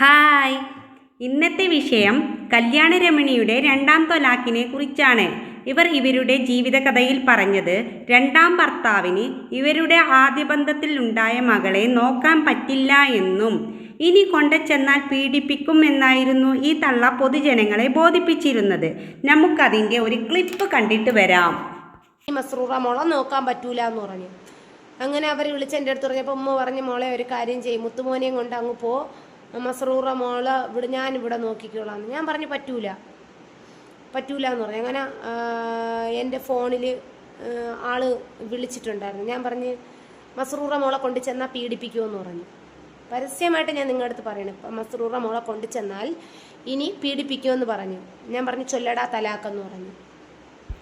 Hi. ഇന്നത്തെ വിഷയം കല്യാണ കല്യാണരമണിയുടെ രണ്ടാം തൊലാക്കിനെ കുറിച്ചാണ്. ഇവർ ഇവരുടെ ജീവിതകഥയിൽ പറഞ്ഞത് രണ്ടാം ഭർത്താവിന് ഇവരുടെ ആദ്യ ബന്ധത്തിൽ ഉണ്ടായ മകളെ നോക്കാൻ പറ്റില്ല എന്നും ഇനി കൊണ്ടുചെന്നാൽ പീഡിപ്പിക്കും എന്നായിരുന്നു ഈ തള്ള പൊതുജനങ്ങളെ ബോധിപ്പിച്ചിരുന്നത്. നമുക്കതിന്റെ ഒരു ക്ലിപ്പ് കണ്ടിട്ട് വരാം. മസ്രൂറ മോളെ നോക്കാൻ പറ്റൂല എന്ന് പറഞ്ഞു. അങ്ങനെ അവർ വിളിച്ച് എന്റെ അടുത്ത് പറഞ്ഞപ്പോൾ ഉമ്മ പറഞ്ഞു മോളെ ഒരു കാര്യം ചെയ്യും മുത്തുമോനെയും കൊണ്ട് അങ്ങ് പോ. മസ്രൂറ മോൾ ഇവിടെ ഞാൻ ഇവിടെ നോക്കിക്കോളാം ഞാൻ പറഞ്ഞു പറ്റൂല. പറ്റൂല എന്ന് പറഞ്ഞു. അങ്ങനെ എന്റെ ഫോണിൽ ആൾ വിളിച്ചിട്ടുണ്ടായിരുന്നു. ഞാൻ പറഞ്ഞ് മസറൂറ മോളെ കൊണ്ട് ചെന്നാൽ പീഡിപ്പിക്കുമെന്ന് പറഞ്ഞു. പരസ്യമായിട്ട് ഞാൻ നിങ്ങളുടെ അടുത്ത് പറയണം. മസറൂറ മോളെ കൊണ്ട് ചെന്നാൽ ഇനി പീഡിപ്പിക്കുമെന്ന് പറഞ്ഞു. ഞാൻ പറഞ്ഞു ചൊല്ലടാ തലാക്കെന്ന് പറഞ്ഞു.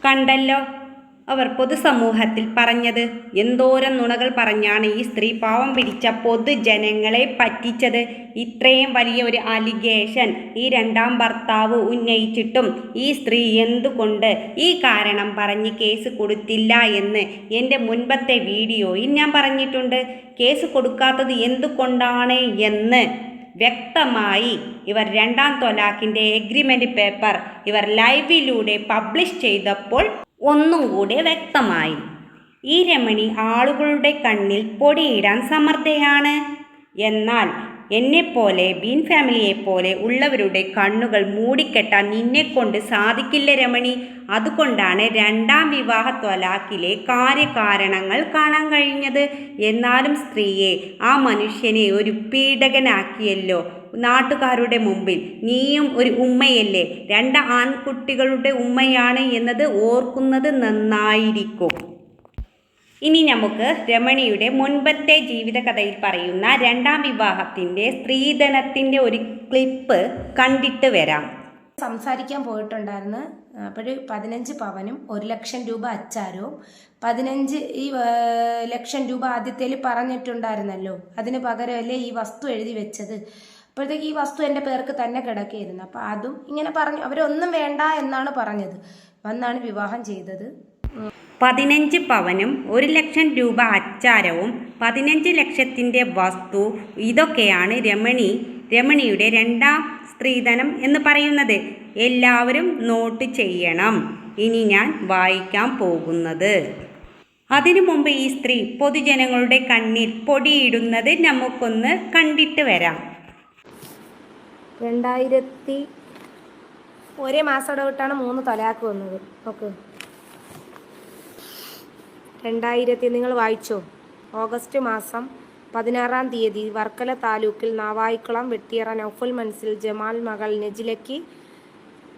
കണ്ടല്ലോ. അവർ പൊതുസമൂഹത്തിൽ പറഞ്ഞത്. എന്തോരം നുണകൾ പറഞ്ഞാണ് ഈ സ്ത്രീ പാവം പിടിച്ച പൊതുജനങ്ങളെ പറ്റിച്ചത്. ഇത്രയും വലിയ ഒരു അലിഗേഷൻ ഈ രണ്ടാം ഭർത്താവ് ഉന്നയിച്ചിട്ടും ഈ സ്ത്രീ എന്തുകൊണ്ട് ഈ കാരണം പറഞ്ഞ് കേസ് കൊടുത്തില്ല എന്ന് എന്റെ മുൻപത്തെ വീഡിയോയിൽ ഞാൻ പറഞ്ഞിട്ടുണ്ട്. കേസ് കൊടുക്കാത്തത് എന്തുകൊണ്ടാണ് എന്ന് വ്യക്തമായി ഇവർ രണ്ടാം തൊലാഖിന്റെ എഗ്രിമെന്റ് പേപ്പർ ഇവർ ലൈവിലൂടെ പബ്ലിഷ് ചെയ്തപ്പോൾ ഒന്നും കൂടെ വ്യക്തമായി. ഈ രമണി ആളുകളുടെ കണ്ണിൽ പൊടിയിടാൻ സമർത്ഥയാണ്. എന്നാൽ എന്നെപ്പോലെ ബീൻ ഫാമിലിയെപ്പോലെ ഉള്ളവരുടെ കണ്ണുകൾ മൂടിക്കെട്ടാൻ നിന്നെക്കൊണ്ട് സാധിക്കില്ല രമണി. അതുകൊണ്ടാണ് രണ്ടാം വിവാഹ ത്വലാക്കിലെ കാര്യകാരണങ്ങൾ കാണാൻ കഴിഞ്ഞത്. എന്നാലും സ്ത്രീയെ ആ മനുഷ്യനെ ഒരു പീഡകനാക്കിയല്ലോ. നാട്ടുകാരുടെ മുമ്പിൽ. നീയും ഒരു ഉമ്മയല്ലേ? രണ്ട് ആൺകുട്ടികളുടെ ഉമ്മയാണ് എന്നത് ഓർക്കുന്നത് നന്നായിരിക്കും. ഇനി നമുക്ക് രമണിയുടെ മുൻപത്തെ ജീവിതകഥയിൽ പറയുന്ന രണ്ടാം വിവാഹത്തിന്റെ സ്ത്രീധനത്തിന്റെ ഒരു ക്ലിപ്പ് കണ്ടിട്ട് വരാം. സംസാരിക്കാൻ പോയിട്ടുണ്ടായിരുന്നു. അപ്പോൾ പതിനഞ്ച് പവനും ഒരു ലക്ഷം രൂപ അച്ചാരവും പതിനഞ്ച് ഈ ലക്ഷം രൂപ ആദ്യത്തേൽ പറഞ്ഞിട്ടുണ്ടായിരുന്നല്ലോ. അതിന് പകരമല്ലേ ഈ വസ്തു എഴുതി വെച്ചത്? അപ്പോഴത്തേക്ക് ഈ വസ്തു എന്റെ പേർക്ക് തന്നെ കിടക്കുകയായിരുന്നു. അപ്പോൾ അതും ഇങ്ങനെ പറഞ്ഞു. അവരൊന്നും വേണ്ട എന്നാണ് പറഞ്ഞത്. വന്നാണ് വിവാഹം ചെയ്തത്. പതിനഞ്ച് പവനും ഒരു ലക്ഷം രൂപ അച്ചാരവും പതിനഞ്ച് ലക്ഷത്തിന്റെ വസ്തു ഇതൊക്കെയാണ് രമണി രമണിയുടെ രണ്ടാം സ്ത്രീധനം എന്ന് പറയുന്നത്. എല്ലാവരും നോട്ട് ചെയ്യണം. ഇനി ഞാൻ വായിക്കാൻ പോകുന്നത്. അതിനു മുമ്പ് ഈ സ്ത്രീ പൊതുജനങ്ങളുടെ കണ്ണിൽ പൊടിയിടുന്നത് നമുക്കൊന്ന് കണ്ടിട്ട് വരാം. രണ്ടായിരത്തി ഒരേ മാസം ഇടവിട്ടാണ് മൂന്ന് തലാക്ക് വന്നത്. ഓക്കെ രണ്ടായിരത്തി നിങ്ങൾ വായിച്ചോ? ഓഗസ്റ്റ് മാസം പതിനാറാം തീയതി വർക്കല താലൂക്കിൽ നാവായിക്കുളം വെട്ടിയറ നൗഫൽ മൻസിൽ ജമാൽ മകൾ നെജിലക്കി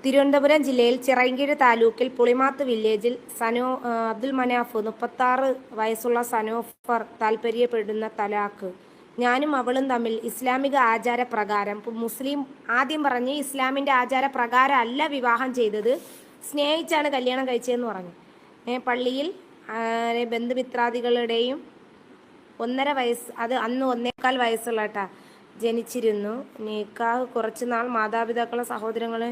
തിരുവനന്തപുരം ജില്ലയിൽ ചിറയൻകീഴ് താലൂക്കിൽ പുളിമാത്ത് വില്ലേജിൽ സനോ അബ്ദുൽ മനാഫ് മുപ്പത്താറ് വയസ്സുള്ള സനോഫർ താല്പര്യപ്പെടുന്ന തലാക്ക് ഞാനും അവളും തമ്മിൽ ഇസ്ലാമിക ആചാരപ്രകാരം മുസ്ലിം ആദ്യം പറഞ്ഞ് ഇസ്ലാമിന്റെ ആചാരപ്രകാരം അല്ല വിവാഹം ചെയ്തത് സ്നേഹിച്ചാണ് കല്യാണം കഴിച്ചതെന്ന് പറഞ്ഞു പള്ളിയിൽ ബന്ധുമിത്രാദികളുടെയും ഒന്നര വയസ്സ് അത് അന്ന് ഒന്നേക്കാൽ വയസ്സുള്ള കേട്ടാ ജനിച്ചിരുന്നു നിക്കാഹ് കുറച്ച് നാൾ മാതാപിതാക്കളെ സഹോദരങ്ങളെ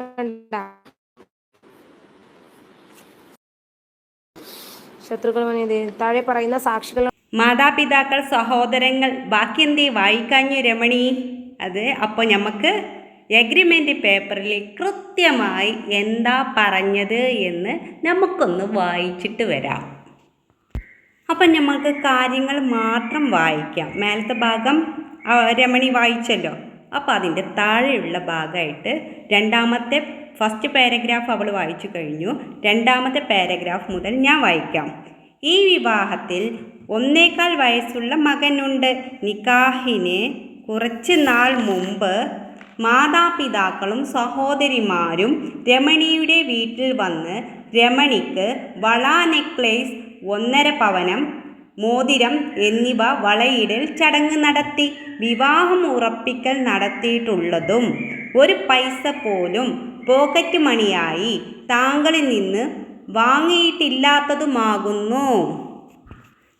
കണ്ട ശത്രുക്കൾ. താഴെ പറയുന്ന സാക്ഷികൾ മാതാപിതാക്കൾ സഹോദരങ്ങൾ ബാക്കി എന്തേ വായിക്കാഞ്ഞു രമണി. അത് അപ്പോൾ നമുക്ക് എഗ്രിമെന്റ് പേപ്പറിൽ കൃത്യമായി എന്താ പറഞ്ഞത് എന്ന് നമുക്കൊന്ന് വായിച്ചിട്ട് വരാം. അപ്പം നമുക്ക് കാര്യങ്ങൾ മാത്രം വായിക്കാം. മേലത്തെ ഭാഗം രമണി വായിച്ചല്ലോ. അപ്പോൾ അതിന്റെ താഴെയുള്ള ഭാഗമായിട്ട് രണ്ടാമത്തെ ഫസ്റ്റ് പാരഗ്രാഫ് അവൾ വായിച്ചു കഴിഞ്ഞു. രണ്ടാമത്തെ പാരഗ്രാഫ് മുതൽ ഞാൻ വായിക്കാം. ഈ വിവാഹത്തിൽ ഒന്നേകാൽ വയസ്സുള്ള മകനുണ്ട്. നിക്കാഹിന് കുറച്ച് നാൾ മുമ്പ് മാതാപിതാക്കളും സഹോദരിമാരും രമണിയുടെ വീട്ടിൽ വന്ന് രമണിക്ക് വള നെക്ലേസ് ഒന്നര പവനം മോതിരം എന്നിവ വളയിടൽ ചടങ്ങ് നടത്തി. വിവാഹം ഉറപ്പിക്കൽ നടത്തിയിട്ടുള്ളതും ഒരു പൈസ പോലും പോക്കറ്റ് മണിയായി താങ്കളിൽ നിന്ന് വാങ്ങിയിട്ടില്ലാത്തതുമാകുന്നു.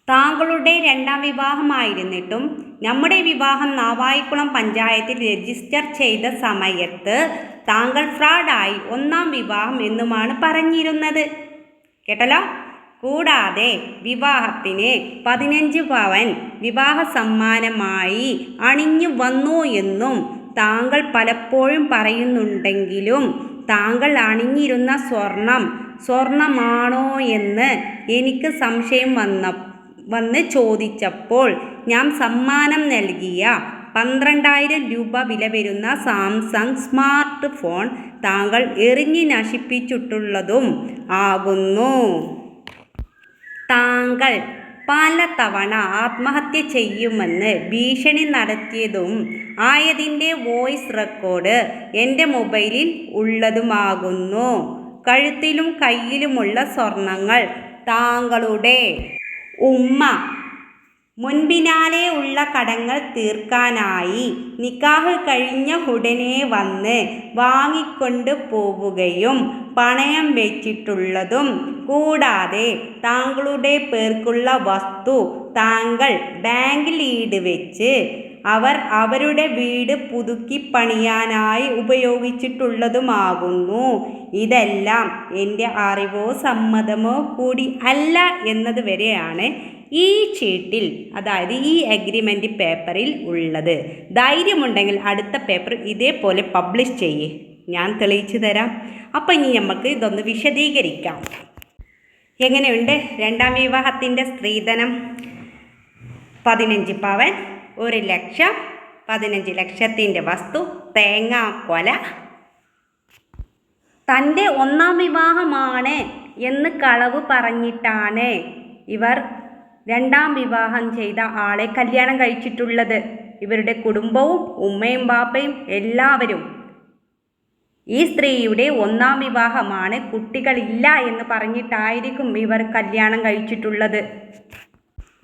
താങ്കളുടെ രണ്ടാം വിവാഹമായിരുന്നിട്ടും നമ്മുടെ വിവാഹം നാവായിക്കുളം പഞ്ചായത്തിൽ രജിസ്റ്റർ ചെയ്ത സമയത്ത് താങ്കൾ ഫ്രോഡായി ഒന്നാം വിവാഹം എന്നുമാണ് പറഞ്ഞിരുന്നത്. കേട്ടല്ലോ? കൂടാതെ വിവാഹത്തിന് പതിനഞ്ച് പവൻ വിവാഹ സമ്മാനമായി അണിഞ്ഞു വന്നു എന്നും താങ്കൾ പലപ്പോഴും പറയുന്നുണ്ടെങ്കിലും താങ്കൾ അണിഞ്ഞിരുന്ന സ്വർണം സ്വർണമാണോ എന്ന് എനിക്ക് സംശയം വന്ന വന്ന് ചോദിച്ചപ്പോൾ ഞാൻ സമ്മാനം നൽകിയ പന്ത്രണ്ടായിരം രൂപ വില വരുന്ന സാംസങ് സ്മാർട്ട് ഫോൺ താങ്കൾ എറിഞ്ഞ് നശിപ്പിച്ചിട്ടുള്ളതും ആകുന്നു. താങ്കൾ പല തവണ ആത്മഹത്യ ചെയ്യുമെന്ന് ഭീഷണി നടത്തിയതും ആയതിന്റെ വോയിസ് റെക്കോർഡ് എന്റെ മൊബൈലിൽ ഉള്ളതുമാകുന്നു. കഴുത്തിലും കയ്യിലുമുള്ള സ്വർണങ്ങൾ താങ്കളുടെ. ഉമ്മ മുൻപിനാലെ ഉള്ള കടങ്ങൾ തീർക്കാനായി നിക്കാഹ് കഴിഞ്ഞ ഉടനെ വന്ന് വാങ്ങിക്കൊണ്ട് പോവുകയും പണയം വെച്ചിട്ടുള്ളതും കൂടാതെ താങ്കളുടെ പേർക്കുള്ള വസ്തു താങ്കൾ ബാങ്കിൽ ഈട് വെച്ച് അവർ അവരുടെ വീട് പുതുക്കി പണിയാനായി ഉപയോഗിച്ചിട്ടുള്ളതുമാകുന്നു. ഇതെല്ലാം എന്റെ അറിവോ സമ്മതമോ കൂടി അല്ല എന്നത് വരെയാണ് ഈ ചീട്ടിൽ അതായത് ഈ അഗ്രിമെന്റ് പേപ്പറിൽ ഉള്ളത്. ധൈര്യമുണ്ടെങ്കിൽ അടുത്ത പേപ്പർ ഇതേപോലെ പബ്ലിഷ് ചെയ്യേ. ഞാൻ തെളിയിച്ചു തരാം. അപ്പം ഇനി നമുക്ക് ഇതൊന്ന് വിശദീകരിക്കാം. എങ്ങനെയുണ്ട്? രണ്ടാം വിവാഹത്തിന്റെ സ്ത്രീധനം. പതിനഞ്ച് പവൻ. ഒരു ലക്ഷം പതിനഞ്ച് ലക്ഷത്തിന്റെ വസ്തു തേങ്ങാക്കൊല തന്റെ ഒന്നാം വിവാഹമാണ് എന്ന് കളവ് പറഞ്ഞിട്ടാണ് ഇവർ രണ്ടാം വിവാഹം ചെയ്ത ആളെ കല്യാണം കഴിച്ചിട്ടുള്ളത്. ഇവരുടെ കുടുംബവും ഉമ്മയും ബാപ്പയും എല്ലാവരും ഈ സ്ത്രീയുടെ ഒന്നാം വിവാഹമാണ് കുട്ടികളില്ല എന്ന് പറഞ്ഞിട്ടായിരിക്കും ഇവർ കല്യാണം കഴിച്ചിട്ടുള്ളത്.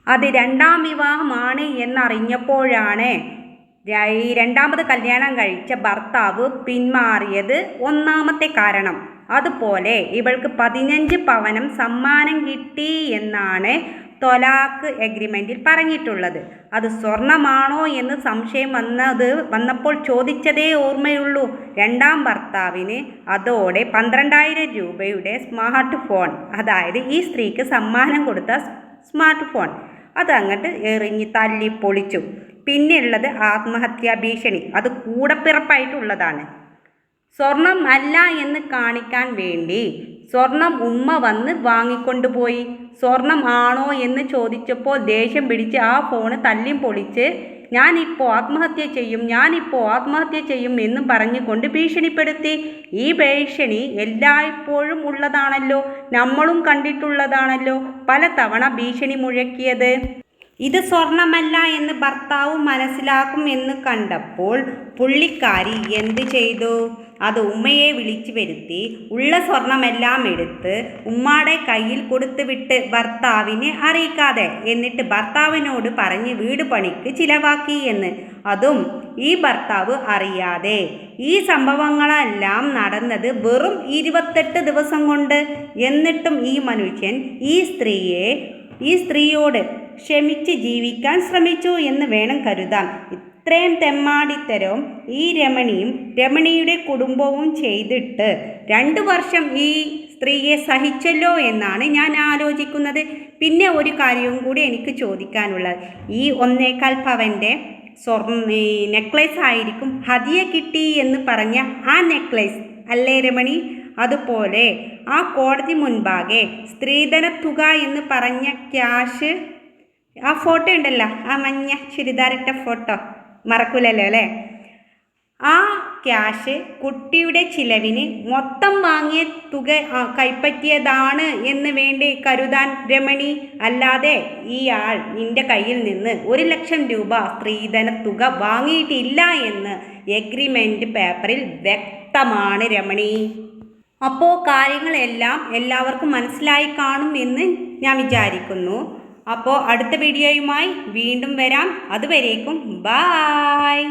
അത് രണ്ടാം വിവാഹമാണ് എന്നറിഞ്ഞപ്പോഴാണ് രണ്ടാമത് കല്യാണം കഴിച്ച ഭർത്താവ് പിന്മാറിയത് ഒന്നാമത്തെ കാരണം. അതുപോലെ ഇവൾക്ക് പതിനഞ്ച് പവനം സമ്മാനം കിട്ടി എന്നാണ് തൊലാക്ക് എഗ്രിമെന്റിൽ പറഞ്ഞിട്ടുള്ളത്. അത് സ്വർണമാണോ എന്ന് സംശയം വന്നത് വന്നപ്പോൾ ചോദിച്ചതേ ഓർമ്മയുള്ളൂ. രണ്ടാം ഭർത്താവിന് അതോടെ പന്ത്രണ്ടായിരം രൂപയുടെ സ്മാർട്ട് ഫോൺ അതായത് ഈ സ്ത്രീക്ക് സമ്മാനം കൊടുത്ത സ്മാർട്ട് ഫോൺ. അതങ്ങോട്ട് എറിഞ്ഞ് തല്ലി പൊളിച്ചു. പിന്നെയുള്ളത് ആത്മഹത്യാ ഭീഷണി. അത് കൂടപ്പിറപ്പായിട്ടുള്ളതാണ്. സ്വർണം അല്ല എന്ന് കാണിക്കാൻ വേണ്ടി സ്വർണം ഉമ്മ വന്ന് വാങ്ങിക്കൊണ്ടുപോയി സ്വർണം ആണോ എന്ന് ചോദിച്ചപ്പോൾ ദേഷ്യം പിടിച്ച് ആ ഫോണ് തല്ലിയും പൊളിച്ച് ഞാനിപ്പോൾ ആത്മഹത്യ ചെയ്യും ഞാനിപ്പോൾ ആത്മഹത്യ ചെയ്യും എന്നും പറഞ്ഞുകൊണ്ട് ഭീഷണിപ്പെടുത്തി. ഈ ഭീഷണി എല്ലായ്പ്പോഴും ഉള്ളതാണല്ലോ നമ്മളും കണ്ടിട്ടുള്ളതാണല്ലോ പലതവണ ഭീഷണി മുഴക്കിയത്. ഇത് സ്വർണമല്ല എന്ന് ഭർത്താവ് മനസ്സിലാക്കും എന്ന് കണ്ടപ്പോൾ പുള്ളിക്കാരി എന്ത് ചെയ്തു? അത് ഉമ്മയെ വിളിച്ചു വരുത്തി ഉള്ള സ്വർണമെല്ലാം എടുത്ത് ഉമ്മാടെ കയ്യിൽ കൊടുത്തു വിട്ട് ഭർത്താവിനെ അറിയിക്കാതെ എന്നിട്ട് ഭർത്താവിനോട് പറഞ്ഞ് വീട് പണിക്ക് ചിലവാക്കി എന്ന്. അതും ഈ ഭർത്താവ് അറിയാതെ. ഈ സംഭവങ്ങളെല്ലാം നടന്നത് വെറും ഇരുപത്തെട്ട് ദിവസം കൊണ്ട്. എന്നിട്ടും ഈ മനുഷ്യൻ ഈ സ്ത്രീയെ ഈ സ്ത്രീയോട് ക്ഷമിച്ച് ജീവിക്കാൻ ശ്രമിച്ചു എന്ന് വേണം കരുതാം ഇത്രയും തെമ്മാടിത്തരവും ഈ രമണിയും രമണിയുടെ കുടുംബവും ചെയ്തിട്ട് രണ്ട് വർഷം ഈ സ്ത്രീയെ സഹിച്ചല്ലോ എന്നാണ് ഞാൻ ആലോചിക്കുന്നത്. പിന്നെ ഒരു കാര്യവും കൂടി എനിക്ക് ചോദിക്കാനുള്ളത്. ഈ ഒന്നേകാൽ പവന്റെ സ്വർണ നെക്ലേസ് ആയിരിക്കും ഹതിയ കിട്ടി എന്ന് പറഞ്ഞ ആ നെക്ലേസ് അല്ലേ രമണി? അതുപോലെ ആ കോടതി മുൻപാകെ സ്ത്രീധന തുക എന്ന് പറഞ്ഞ ക്യാഷ് ആ ഫോട്ടോ ഉണ്ടല്ലോ ആ മഞ്ഞ ചുരിദാറിട്ട ഫോട്ടോ മറക്കൂലല്ലോ അല്ലേ? ആ ക്യാഷ് കുട്ടിയുടെ ചിലവിന് മൊത്തം വാങ്ങിയ തുക കൈപ്പറ്റിയതാണ് എന്ന് വേണ്ടി കരുതാൻ രമണി അല്ലാതെ ഇയാൾ നിന്റെ കയ്യിൽ നിന്ന് ഒരു ലക്ഷം രൂപ സ്ത്രീധന തുക വാങ്ങിയിട്ടില്ല എന്ന് എഗ്രിമെന്റ് പേപ്പറിൽ വ്യക്തമാണ് രമണി. അപ്പോൾ കാര്യങ്ങളെല്ലാം എല്ലാവർക്കും മനസ്സിലായി കാണും എന്ന് ഞാൻ വിചാരിക്കുന്നു. അപ്പോൾ അടുത്ത വീഡിയോയുമായി വീണ്ടും വരാം. അതുവരേക്കും ബായ്